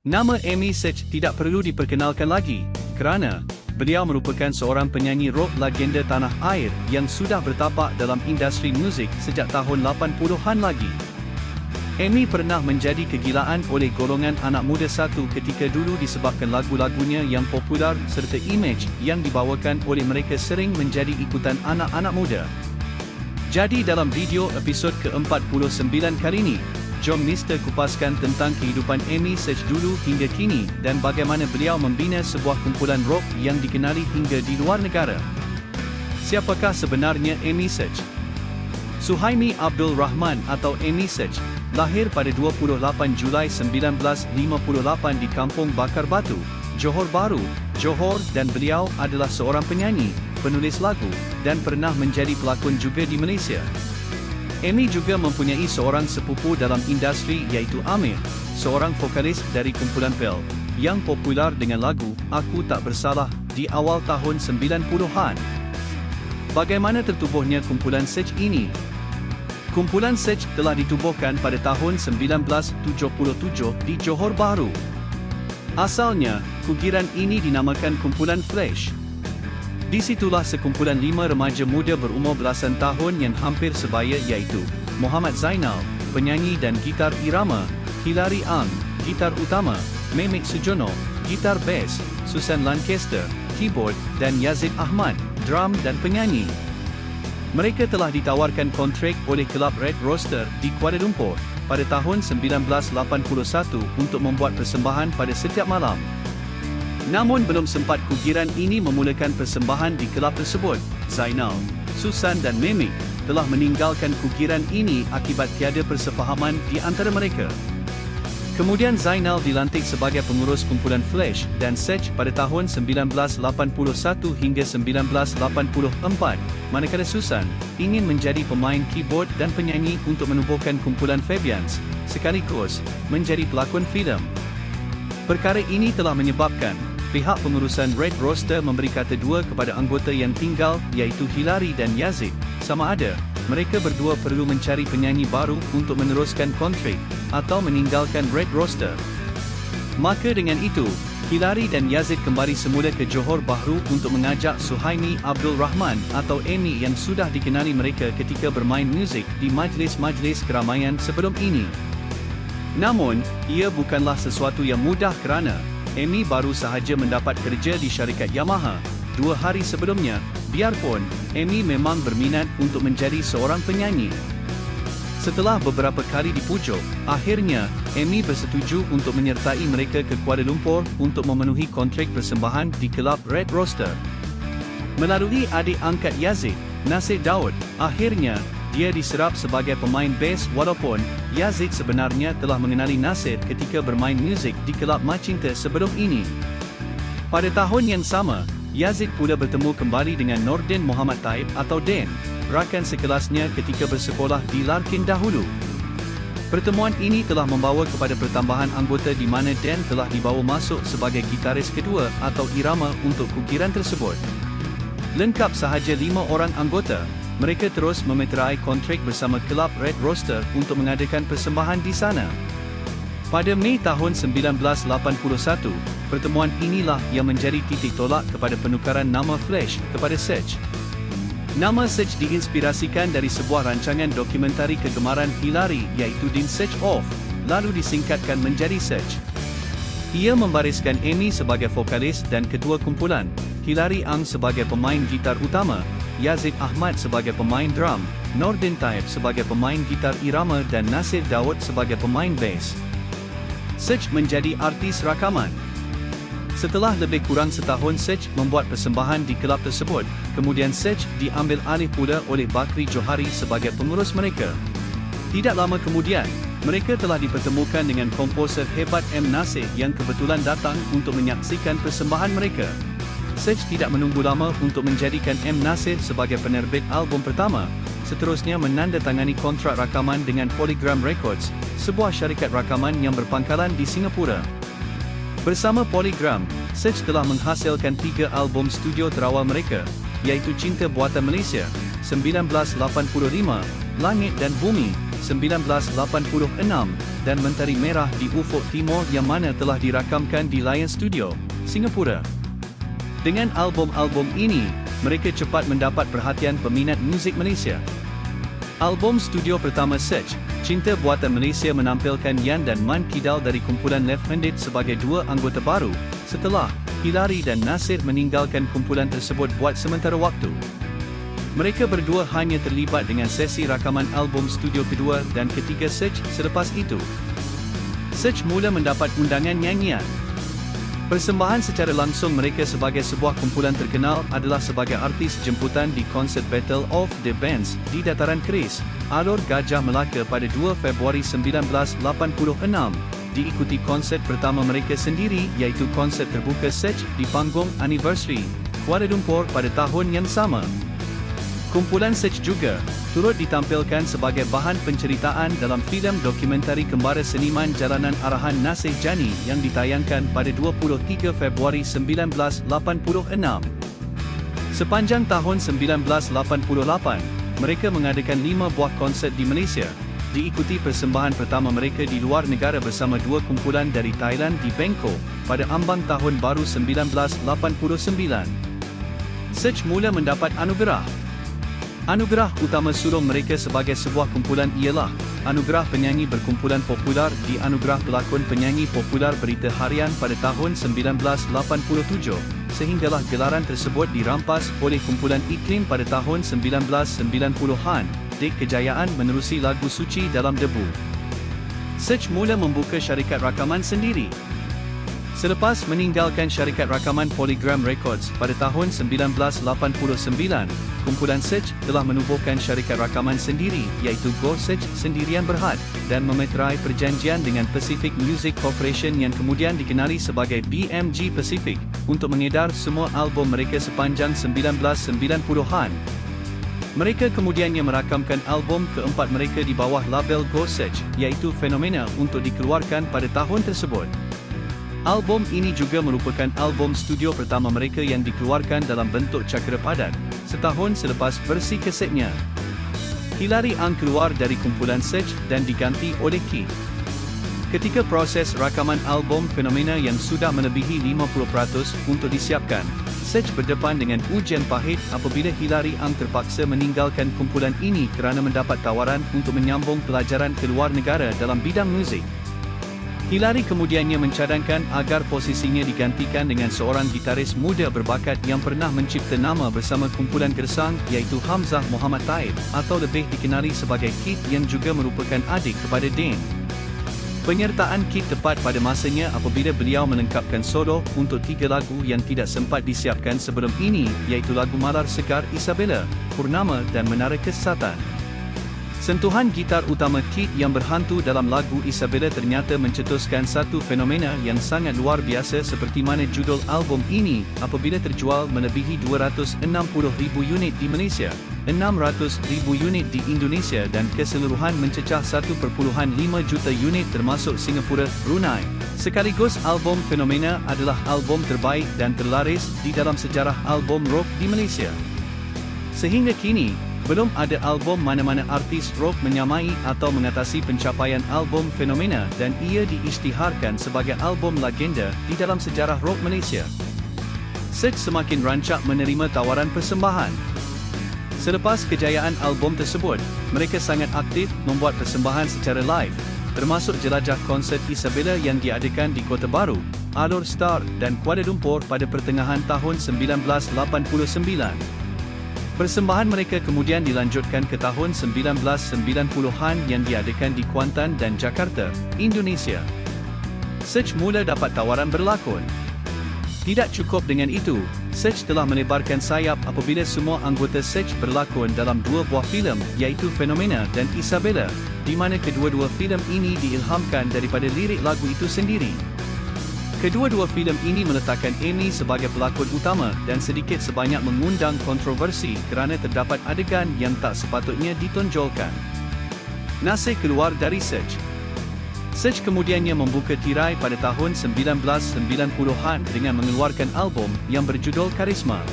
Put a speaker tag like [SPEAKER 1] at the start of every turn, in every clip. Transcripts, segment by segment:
[SPEAKER 1] Nama Amy Sech tidak perlu diperkenalkan lagi, kerana beliau merupakan seorang penyanyi rock legenda tanah air yang sudah bertapak dalam industri muzik sejak tahun 80-an lagi. Amy pernah menjadi kegilaan oleh golongan anak muda satu ketika dulu disebabkan lagu-lagunya yang popular serta imej yang dibawakan oleh mereka sering menjadi ikutan anak-anak muda. Jadi dalam video episod ke-49 kali ini, jom Mr. kupaskan tentang kehidupan Amy Sech dulu hingga kini dan bagaimana beliau membina sebuah kumpulan rock yang dikenali hingga di luar negara. Siapakah sebenarnya Amy Sech? Suhaimi Abdul Rahman atau Amy Sech, lahir pada 28 Julai 1958 di Kampung Bakar Batu, Johor Bahru, Johor dan beliau adalah seorang penyanyi, penulis lagu dan pernah menjadi pelakon juga di Malaysia. Amy juga mempunyai seorang sepupu dalam industri iaitu Amir, seorang vokalis dari kumpulan Pel, yang popular dengan lagu Aku Tak Bersalah di awal tahun 90-an. Bagaimana tertubuhnya kumpulan Sech ini? Kumpulan Sech telah ditubuhkan pada tahun 1977 di Johor Bahru. Asalnya, kugiran ini dinamakan Kumpulan Flash. Di situlah sekumpulan lima remaja muda berumur belasan tahun yang hampir sebaya iaitu Muhammad Zainal, penyanyi dan gitar irama, Hilary Ang, gitar utama, Memek Sujono, gitar bass, Susan Lancaster, keyboard dan Yazid Ahmad, drum dan penyanyi. Mereka telah ditawarkan kontrak oleh kelab Red Rooster di Kuala Lumpur pada tahun 1981 untuk membuat persembahan pada setiap malam. Namun belum sempat kugiran ini memulakan persembahan di kelab tersebut, Zainal, Susan dan Mimi telah meninggalkan kugiran ini akibat tiada persefahaman di antara mereka. Kemudian Zainal dilantik sebagai pengurus kumpulan Flash dan Sech pada tahun 1981 hingga 1984, manakala Susan ingin menjadi pemain keyboard dan penyanyi untuk menubuhkan kumpulan Fabians, sekaligus menjadi pelakon filem. Perkara ini telah menyebabkan pihak pengurusan Red Rooster memberi kata dua kepada anggota yang tinggal iaitu Hilary dan Yazid, sama ada mereka berdua perlu mencari penyanyi baru untuk meneruskan kontrak atau meninggalkan Red Rooster. Maka dengan itu, Hilary dan Yazid kembali semula ke Johor Bahru untuk mengajak Suhaimi Abdul Rahman atau Amy yang sudah dikenali mereka ketika bermain muzik di majlis-majlis keramaian sebelum ini. Namun, ia bukanlah sesuatu yang mudah kerana Amy baru sahaja mendapat kerja di syarikat Yamaha dua hari sebelumnya, biarpun Amy memang berminat untuk menjadi seorang penyanyi. Setelah beberapa kali dipujuk, akhirnya Amy bersetuju untuk menyertai mereka ke Kuala Lumpur untuk memenuhi kontrak persembahan di kelab Red Rooster. Melalui adik angkat Yazid, Nasir Daud, akhirnya dia diserap sebagai pemain bass walaupun Yazid sebenarnya telah mengenali Nasir ketika bermain muzik di kelab Macinta sebelum ini. Pada tahun yang sama, Yazid pula bertemu kembali dengan Nordin Muhammad Taib atau Den, rakan sekelasnya ketika bersekolah di Larkin dahulu. Pertemuan ini telah membawa kepada pertambahan anggota di mana Dan telah dibawa masuk sebagai gitaris kedua atau irama untuk kukiran tersebut. Lengkap sahaja lima orang anggota, mereka terus memeterai kontrak bersama kelab Red Rooster untuk mengadakan persembahan di sana. Pada Mei tahun 1981, pertemuan inilah yang menjadi titik tolak kepada penukaran nama Flash kepada Sech. Nama Sech diinspirasikan dari sebuah rancangan dokumentari kegemaran Hilary iaitu Din Sech Off, lalu disingkatkan menjadi Sech. Ia membariskan Amy sebagai vokalis dan ketua kumpulan, Hilary Ang sebagai pemain gitar utama, Yazid Ahmad sebagai pemain drum, Nordin Taib sebagai pemain gitar irama dan Nasir Daud sebagai pemain bass. Sech menjadi artis rakaman. Setelah lebih kurang setahun Sech membuat persembahan di kelab tersebut, kemudian Sech diambil alih pula oleh Bakri Johari sebagai pengurus mereka. Tidak lama kemudian, mereka telah dipertemukan dengan komposer hebat M. Nasir yang kebetulan datang untuk menyaksikan persembahan mereka. Sech tidak menunggu lama untuk menjadikan M. Nasir sebagai penerbit album pertama, seterusnya menandatangani kontrak rakaman dengan Polygram Records, sebuah syarikat rakaman yang berpangkalan di Singapura. Bersama Polygram, Sech telah menghasilkan tiga album studio terawal mereka, iaitu Cinta Buatan Malaysia, 1985, Langit dan Bumi, 1986 dan Mentari Merah di Ufuk Timur yang mana telah dirakamkan di Lion Studio, Singapura. Dengan album-album ini, mereka cepat mendapat perhatian peminat muzik Malaysia. Album studio pertama Search, Cinta Buatan Malaysia menampilkan Yan dan Man Kidal dari kumpulan Left Handed sebagai dua anggota baru, setelah Hilary dan Nasir meninggalkan kumpulan tersebut buat sementara waktu. Mereka berdua hanya terlibat dengan sesi rakaman album studio kedua dan ketiga Search selepas itu. Search mula mendapat undangan nyanyian, Persembahan secara langsung mereka sebagai sebuah kumpulan terkenal adalah sebagai artis jemputan di konsert Battle of the Bands di Dataran Keris, Alor Gajah Melaka pada 2 Februari 1986. Diikuti konsert pertama mereka sendiri iaitu konsert terbuka Search di panggung Anniversary, Kuala Lumpur pada tahun yang sama. Kumpulan Search juga turut ditampilkan sebagai bahan penceritaan dalam filem dokumentari kembara seniman jalanan arahan Nasih Jani yang ditayangkan pada 23 Februari 1986. Sepanjang tahun 1988, mereka mengadakan lima buah konsert di Malaysia, diikuti persembahan pertama mereka di luar negara bersama dua kumpulan dari Thailand di Bangkok pada ambang tahun baru 1989. Search mula mendapat anugerah Anugerah utama sulung mereka sebagai sebuah kumpulan ialah Anugerah Penyanyi Berkumpulan Popular di Anugerah Pelakon Penyanyi Popular Berita Harian pada tahun 1987 sehinggalah gelaran tersebut dirampas oleh kumpulan Iklim pada tahun 1990-an dek kejayaan menerusi lagu suci dalam debu. Search mula membuka syarikat rakaman sendiri Selepas meninggalkan syarikat rakaman Polygram Records pada tahun 1989, kumpulan Search telah menubuhkan syarikat rakaman sendiri iaitu Go Search Sendirian Berhad dan memeterai perjanjian dengan Pacific Music Corporation yang kemudian dikenali sebagai BMG Pacific untuk mengedar semua album mereka sepanjang 1990-an. Mereka kemudiannya merakamkan album keempat mereka di bawah label Go Search iaitu Phenomena untuk dikeluarkan pada tahun tersebut. Album ini juga merupakan album studio pertama mereka yang dikeluarkan dalam bentuk cakera padat, setahun selepas versi kasetnya. Hilary Ang keluar dari kumpulan Search dan diganti oleh Keith. Ketika proses rakaman album Fenomena yang sudah melebihi 50% untuk disiapkan, Search berdepan dengan ujian pahit apabila Hilary Ang terpaksa meninggalkan kumpulan ini kerana mendapat tawaran untuk menyambung pelajaran ke luar negara dalam bidang muzik. Hilary kemudiannya mencadangkan agar posisinya digantikan dengan seorang gitaris muda berbakat yang pernah mencipta nama bersama kumpulan gersang iaitu Hamzah Muhammad Taib atau lebih dikenali sebagai Kit yang juga merupakan adik kepada Dane. Penyertaan Kit tepat pada masanya apabila beliau melengkapkan solo untuk tiga lagu yang tidak sempat disiapkan sebelum ini iaitu lagu Malar Segar Isabella, Purnama dan Menara Kesesatan. Sentuhan gitar utama Kit yang berhantu dalam lagu Isabella ternyata mencetuskan satu fenomena yang sangat luar biasa seperti mana judul album ini apabila terjual melebihi 260,000 unit di Malaysia, 600,000 unit di Indonesia dan keseluruhan mencecah 1.5 juta unit termasuk Singapura, Brunei. Sekaligus album Fenomena adalah album terbaik dan terlaris di dalam sejarah album rock di Malaysia. Sehingga kini, belum ada album mana-mana artis rock menyamai atau mengatasi pencapaian album fenomena dan ia diisytiharkan sebagai album legenda di dalam sejarah rock Malaysia. Search semakin rancak menerima tawaran persembahan. Selepas kejayaan album tersebut, mereka sangat aktif membuat persembahan secara live, termasuk jelajah konsert Isabella yang diadakan di Kota Baru, Alor Star dan Kuala Lumpur pada pertengahan tahun 1989. Persembahan mereka kemudian dilanjutkan ke tahun 1990-an yang diadakan di Kuantan dan Jakarta, Indonesia. Search mula dapat tawaran berlakon. Tidak cukup dengan itu, Search telah menebarkan sayap apabila semua anggota Search berlakon dalam dua buah filem iaitu Fenomena dan Isabella, di mana kedua-dua filem ini diilhamkan daripada lirik lagu itu sendiri. Kedua-dua filem ini meletakkan Amy sebagai pelakon utama dan sedikit sebanyak mengundang kontroversi kerana terdapat adegan yang tak sepatutnya ditonjolkan. Nasir keluar dari Search. Search kemudiannya membuka tirai pada tahun 1990-an dengan mengeluarkan album yang berjudul Karisma.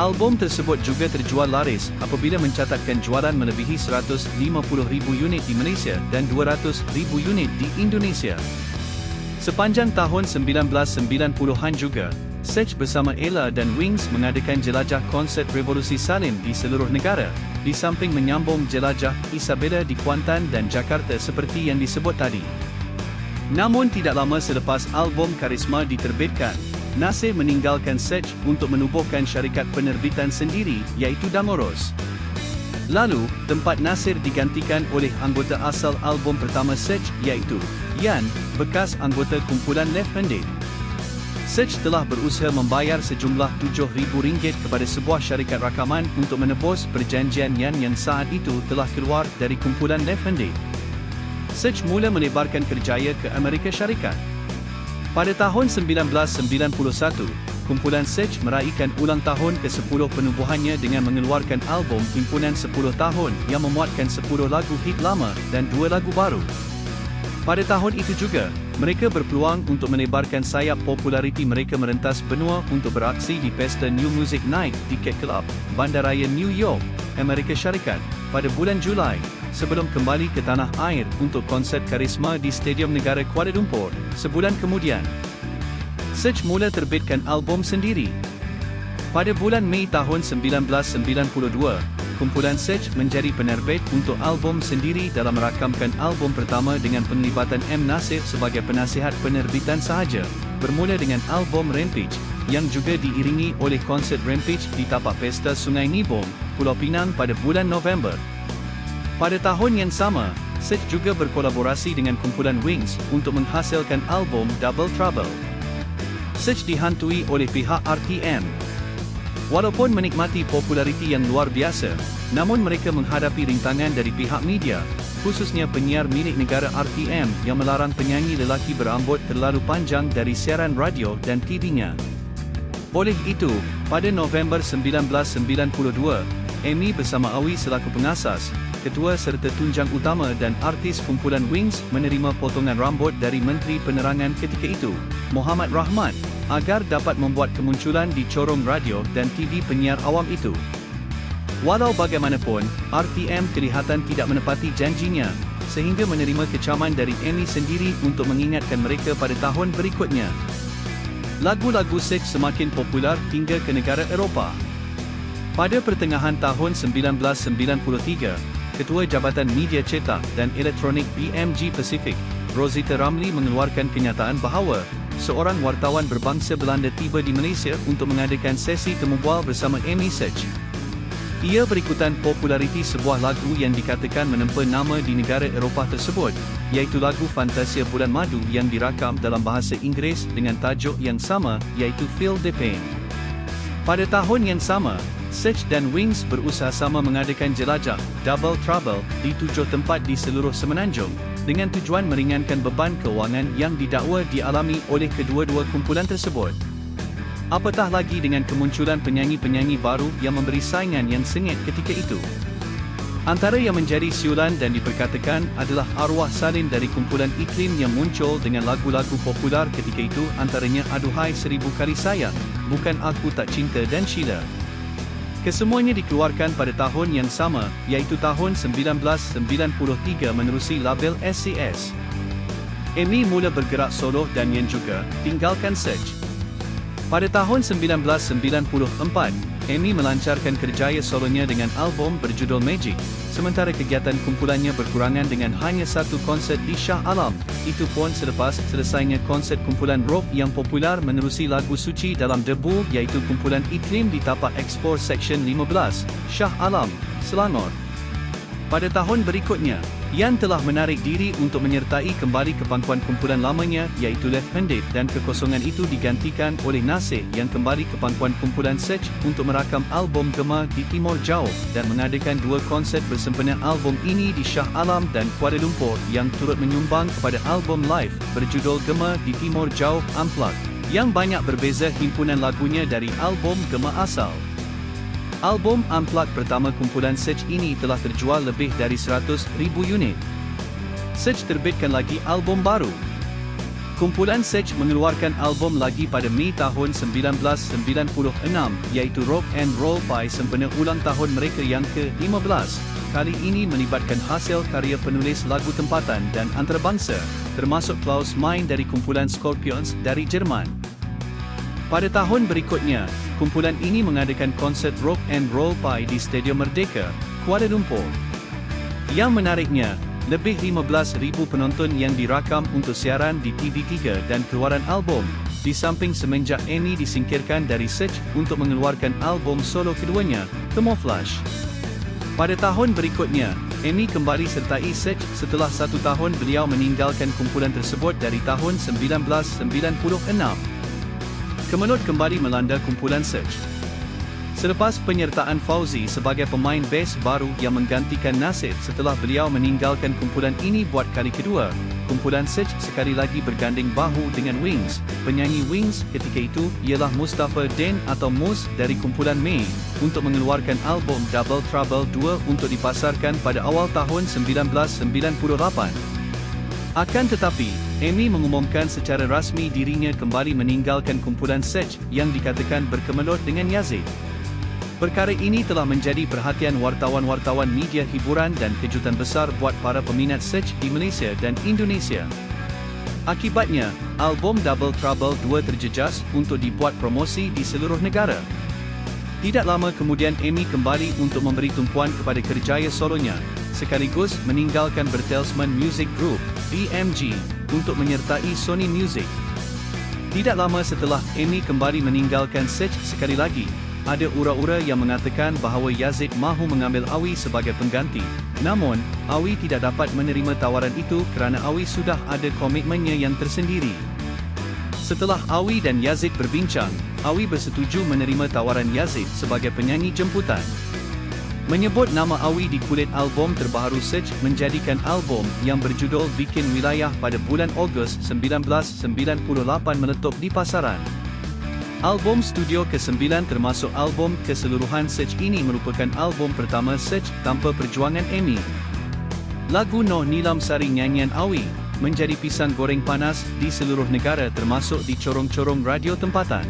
[SPEAKER 1] Album tersebut juga terjual laris apabila mencatatkan jualan melebihi 150,000 unit di Malaysia dan 200,000 unit di Indonesia. Sepanjang tahun 1990-an juga, Sech bersama Ella dan Wings mengadakan jelajah konsert Revolusi Salim di seluruh negara, di samping menyambung jelajah Isabella di Kuantan dan Jakarta seperti yang disebut tadi. Namun tidak lama selepas album Karisma diterbitkan, Nasir meninggalkan Sech untuk menubuhkan syarikat penerbitan sendiri iaitu Damoros. Lalu, tempat Nasir digantikan oleh anggota asal album pertama Sech iaitu Yan, bekas anggota kumpulan Left Handed. Search telah berusaha membayar sejumlah RM7,000 kepada sebuah syarikat rakaman untuk menebus perjanjian Yan yang saat itu telah keluar dari kumpulan Left Handed. Search mula menebarkan kerjaya ke Amerika Syarikat. Pada tahun 1991, kumpulan Search meraihkan ulang tahun ke-10 penubuhannya dengan mengeluarkan album Himpunan 10 Tahun yang memuatkan 10 lagu hit lama dan 2 lagu baru. Pada tahun itu juga, mereka berpeluang untuk menebarkan sayap populariti mereka merentas benua untuk beraksi di Pesta New Music Night di Cat Club, Bandaraya New York, Amerika Syarikat, pada bulan Julai, sebelum kembali ke tanah air untuk konsert karisma di Stadium Negara Kuala Lumpur, sebulan kemudian. Search mula terbitkan album sendiri. Pada bulan Mei tahun 1992, kumpulan Search menjadi penerbit untuk album sendiri dalam merakamkan album pertama dengan penglibatan M. Nasir sebagai penasihat penerbitan sahaja, bermula dengan album Rampage, yang juga diiringi oleh konsert Rampage di tapak pesta Sungai Nibong, Pulau Pinang pada bulan November. Pada tahun yang sama, Search juga berkolaborasi dengan kumpulan Wings untuk menghasilkan album Double Trouble. Search dihantui oleh pihak RTM, Walaupun menikmati populariti yang luar biasa, namun mereka menghadapi rintangan dari pihak media, khususnya penyiar milik negara RTM yang melarang penyanyi lelaki berambut terlalu panjang dari siaran radio dan TV-nya. Oleh itu, pada November 1992, Amy bersama Awi selaku pengasas, ketua serta tunjang utama dan artis kumpulan Wings menerima potongan rambut dari Menteri Penerangan ketika itu, Muhammad Rahman, agar dapat membuat kemunculan di corong radio dan TV penyiar awam itu. Walau bagaimanapun, RTM kelihatan tidak menepati janjinya, sehingga menerima kecaman dari Amy sendiri untuk mengingatkan mereka pada tahun berikutnya. Lagu-lagu seks semakin popular hingga ke negara Eropah. Pada pertengahan tahun 1993, Ketua Jabatan Media Cetak dan Elektronik BMG Pacific, Rosita Ramli mengeluarkan kenyataan bahawa seorang wartawan berbangsa Belanda tiba di Malaysia untuk mengadakan sesi temubual bersama Amy Search. Ia berikutan populariti sebuah lagu yang dikatakan menempa nama di negara Eropah tersebut, iaitu lagu Fantasia Bulan Madu yang dirakam dalam bahasa Inggeris dengan tajuk yang sama, iaitu Feel the Pain. Pada tahun yang sama, Search dan Wings berusaha sama mengadakan jelajah Double Trouble di tujuh tempat di seluruh semenanjung, dengan tujuan meringankan beban kewangan yang didakwa dialami oleh kedua-dua kumpulan tersebut. Apatah lagi dengan kemunculan penyanyi-penyanyi baru yang memberi saingan yang sengit ketika itu. Antara yang menjadi siulan dan diperkatakan adalah arwah Salim dari kumpulan iklim yang muncul dengan lagu-lagu popular ketika itu antaranya Aduhai Seribu Kali Sayang, Bukan Aku Tak Cinta dan Sheila. Kesemuanya dikeluarkan pada tahun yang sama, iaitu tahun 1993 menerusi label SCS. Amy mula bergerak solo dan yang juga tinggalkan Search. Pada tahun 1994, Amy melancarkan kerjaya solonya dengan album berjudul Magic, sementara kegiatan kumpulannya berkurangan dengan hanya satu konsert di Shah Alam, itu pun selepas selesainya konsert kumpulan rock yang popular menerusi lagu suci dalam debu iaitu kumpulan iklim di tapak Expo Section 15, Shah Alam, Selangor. Pada tahun berikutnya, Yan telah menarik diri untuk menyertai kembali ke pangkuan kumpulan lamanya iaitu Left Handed dan kekosongan itu digantikan oleh Nasir yang kembali ke pangkuan kumpulan Search untuk merakam album Gema di Timur Jauh dan mengadakan dua konsert bersempena album ini di Shah Alam dan Kuala Lumpur yang turut menyumbang kepada album live berjudul Gema di Timur Jauh Unplugged yang banyak berbeza himpunan lagunya dari album Gema asal. Album Unplugged pertama kumpulan Search ini telah terjual lebih dari 100,000 unit. Search terbitkan lagi album baru. Kumpulan Sech mengeluarkan album lagi pada Mei tahun 1996 iaitu Rock and Roll by sempena ulang tahun mereka yang ke-15. Kali ini melibatkan hasil karya penulis lagu tempatan dan antarabangsa, termasuk Klaus Meine dari kumpulan Scorpions dari Jerman. Pada tahun berikutnya, kumpulan ini mengadakan konsert Rock and Roll by di Stadium Merdeka, Kuala Lumpur. Yang menariknya, lebih 15,000 penonton yang dirakam untuk siaran di TV3 dan keluaran album, di samping semenjak Amy disingkirkan dari Search untuk mengeluarkan album solo keduanya, Camouflage. Pada tahun berikutnya, Amy kembali sertai Search setelah satu tahun beliau meninggalkan kumpulan tersebut dari tahun 1996. Kemelut kembali melanda kumpulan Search. Selepas penyertaan Fauzi sebagai pemain bass baru yang menggantikan Nasir setelah beliau meninggalkan kumpulan ini buat kali kedua, kumpulan Search sekali lagi berganding bahu dengan Wings. Penyanyi Wings ketika itu ialah Mustafa Den atau Mus dari kumpulan May untuk mengeluarkan album Double Trouble 2 untuk dipasarkan pada awal tahun 1998. Akan tetapi, Amy mengumumkan secara rasmi dirinya kembali meninggalkan kumpulan Search yang dikatakan berkemelut dengan Yazid. Perkara ini telah menjadi perhatian wartawan-wartawan media hiburan dan kejutan besar buat para peminat Search di Malaysia dan Indonesia. Akibatnya, album Double Trouble 2 terjejas untuk dibuat promosi di seluruh negara. Tidak lama kemudian Amy kembali untuk memberi tumpuan kepada kerjaya solonya, sekaligus meninggalkan Bertelsmann Music Group, BMG, untuk menyertai Sony Music. Tidak lama setelah Amy kembali meninggalkan Search sekali lagi, ada ura-ura yang mengatakan bahawa Yazid mahu mengambil Awi sebagai pengganti. Namun, Awi tidak dapat menerima tawaran itu kerana Awi sudah ada komitmennya yang tersendiri. Setelah Awi dan Yazid berbincang, Awi bersetuju menerima tawaran Yazid sebagai penyanyi jemputan. Menyebut nama Awi di kulit album terbaru Search menjadikan album yang berjudul Bikin Wilayah pada bulan Ogos 1998 meletup di pasaran. Album studio ke-9 termasuk album keseluruhan Search ini merupakan album pertama Search tanpa perjuangan Amy. Lagu Noh Nilam Sari Nyanyian Awi menjadi pisang goreng panas di seluruh negara termasuk di corong-corong radio tempatan.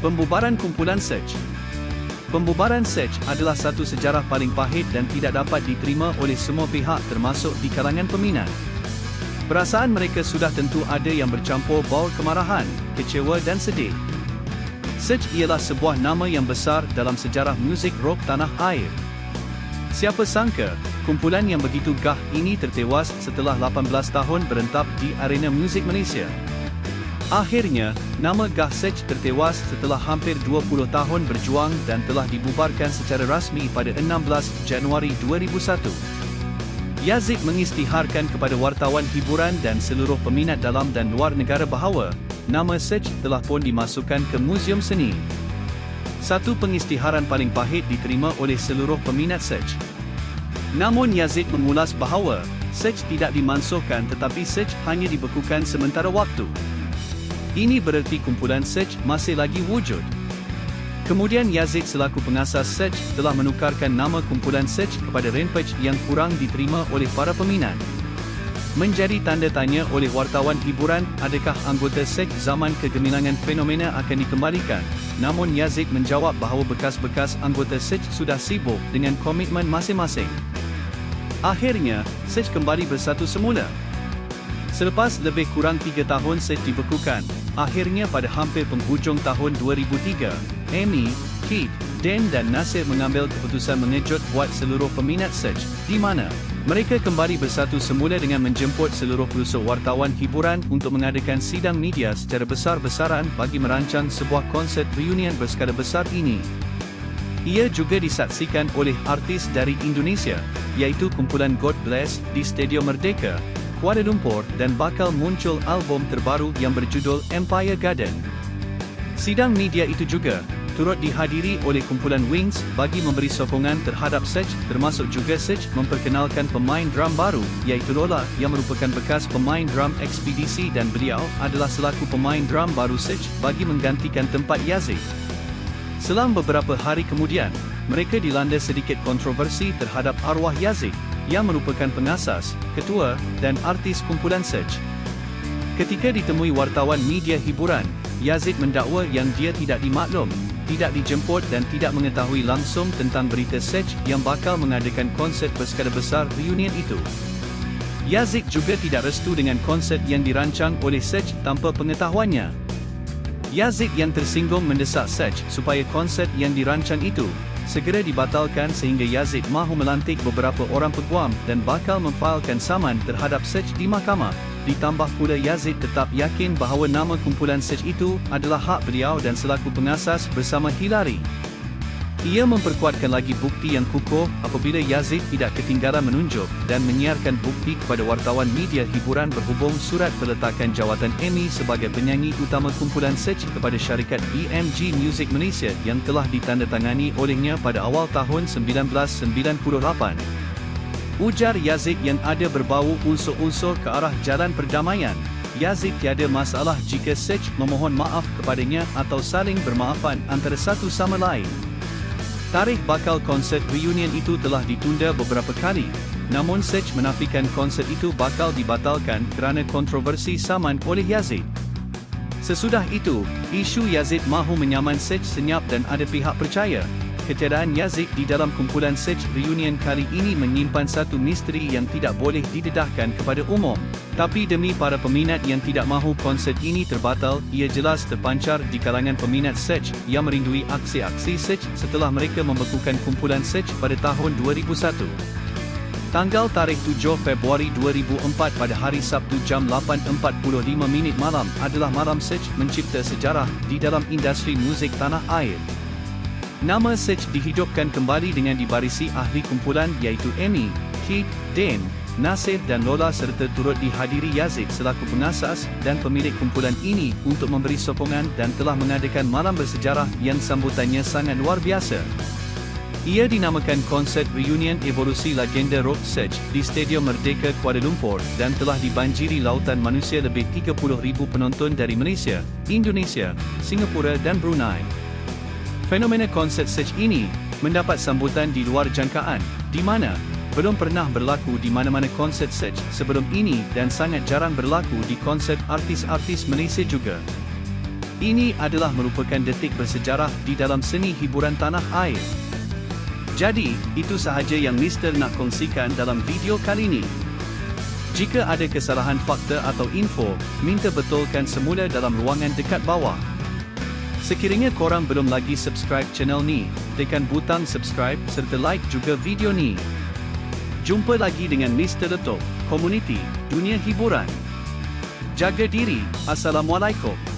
[SPEAKER 1] Pembubaran kumpulan Search Pembubaran Search adalah satu sejarah paling pahit dan tidak dapat diterima oleh semua pihak termasuk di kalangan peminat. Perasaan mereka sudah tentu ada yang bercampur bau kemarahan, kecewa dan sedih. Search ialah sebuah nama yang besar dalam sejarah muzik rock tanah air. Siapa sangka, kumpulan yang begitu gah ini tertewas setelah 18 tahun berentap di arena muzik Malaysia. Akhirnya, nama Gah Sech tertewas setelah hampir 20 tahun berjuang dan telah dibubarkan secara rasmi pada 16 Januari 2001. Yazid mengistiharkan kepada wartawan hiburan dan seluruh peminat dalam dan luar negara bahawa nama Search telah pun dimasukkan ke Museum Seni. Satu pengistiharan paling pahit diterima oleh seluruh peminat Search. Namun Yazid mengulas bahawa Search tidak dimansuhkan tetapi Search hanya dibekukan sementara waktu. Ini bererti kumpulan Search masih lagi wujud. Kemudian Yazid selaku pengasas Search telah menukarkan nama kumpulan Search kepada Rampage yang kurang diterima oleh para peminat. Menjadi tanda tanya oleh wartawan hiburan, adakah anggota sek zaman kegemilangan fenomena akan dikembalikan? Namun Yazid menjawab bahawa bekas-bekas anggota sek sudah sibuk dengan komitmen masing-masing. Akhirnya, sek kembali bersatu semula. Selepas lebih kurang tiga tahun sek dibekukan, akhirnya pada hampir penghujung tahun 2003, Amy, Keith, Dan dan Nasir mengambil keputusan mengejut buat seluruh peminat Search, di mana mereka kembali bersatu semula dengan menjemput seluruh pelusuk wartawan hiburan untuk mengadakan sidang media secara besar-besaran bagi merancang sebuah konsert reunion berskala besar ini. Ia juga disaksikan oleh artis dari Indonesia, iaitu kumpulan God Bless di Stadium Merdeka, Kuala Lumpur dan bakal muncul album terbaru yang berjudul Empire Garden. Sidang media itu juga turut dihadiri oleh kumpulan Wings bagi memberi sokongan terhadap Search termasuk juga Search memperkenalkan pemain drum baru iaitu Lola yang merupakan bekas pemain drum ekspedisi dan beliau adalah selaku pemain drum baru Search bagi menggantikan tempat Yazid. Selang beberapa hari kemudian, mereka dilanda sedikit kontroversi terhadap arwah Yazid yang merupakan pengasas, ketua dan artis kumpulan Search. Ketika ditemui wartawan media hiburan, Yazid mendakwa yang dia tidak dimaklum, tidak dijemput dan tidak mengetahui langsung tentang berita Sej yang bakal mengadakan konsert berskala besar reunion itu. Yazid juga tidak restu dengan konsert yang dirancang oleh Sej tanpa pengetahuannya. Yazid yang tersinggung mendesak Sej supaya konsert yang dirancang itu segera dibatalkan sehingga Yazid mahu melantik beberapa orang peguam dan bakal memfailkan saman terhadap Sej di mahkamah. Ditambah pula Yazid tetap yakin bahawa nama kumpulan Sej itu adalah hak beliau dan selaku pengasas bersama Hillary. Ia memperkuatkan lagi bukti yang kukuh apabila Yazid tidak ketinggalan menunjuk dan menyiarkan bukti kepada wartawan media hiburan berhubung surat peletakan jawatan Emmy sebagai penyanyi utama kumpulan Search kepada syarikat BMG Music Malaysia yang telah ditandatangani olehnya pada awal tahun 1998. Ujar Yazid yang ada berbau unsur-unsur ke arah jalan perdamaian. Yazid tiada masalah jika Search memohon maaf kepadanya atau saling bermaafan antara satu sama lain. Tarikh bakal konsert reunion itu telah ditunda beberapa kali, namun Sej menafikan konsert itu bakal dibatalkan kerana kontroversi saman oleh Yazid. Sesudah itu, isu Yazid mahu menyaman Sej senyap dan ada pihak percaya, ketiadaan Yazid di dalam kumpulan Sej reunion kali ini menyimpan satu misteri yang tidak boleh didedahkan kepada umum. Tapi demi para peminat yang tidak mahu konsert ini terbatal, ia jelas terpancar di kalangan peminat Sej yang merindui aksi-aksi Sej setelah mereka membekukan kumpulan Sej pada tahun 2001. Tanggal tarikh 7 Februari 2004 pada hari Sabtu jam 8.45 minit malam adalah malam Sej mencipta sejarah di dalam industri muzik tanah air. Nama Sej dihidupkan kembali dengan dibarisi ahli kumpulan iaitu Amy, Kid, Dan, Nasir dan Lola serta turut dihadiri Yazid selaku pengasas dan pemilik kumpulan ini untuk memberi sokongan dan telah mengadakan malam bersejarah yang sambutannya sangat luar biasa. Ia dinamakan konsert reunion evolusi legenda rock Sej di Stadium Merdeka Kuala Lumpur dan telah dibanjiri lautan manusia lebih 30,000 penonton dari Malaysia, Indonesia, Singapura dan Brunei. Fenomena konsert Sej ini mendapat sambutan di luar jangkaan, di mana belum pernah berlaku di mana-mana konsert Sej sebelum ini dan sangat jarang berlaku di konsert artis-artis Malaysia juga. Ini adalah merupakan detik bersejarah di dalam seni hiburan tanah air. Jadi, itu sahaja yang Mister nak kongsikan dalam video kali ini. Jika ada kesalahan fakta atau info, minta betulkan semula dalam ruangan dekat bawah. Sekiranya korang belum lagi subscribe channel ni, tekan butang subscribe serta like juga video ni. Jumpa lagi dengan Mr. Letup, Komuniti, Dunia Hiburan. Jaga diri, Assalamualaikum.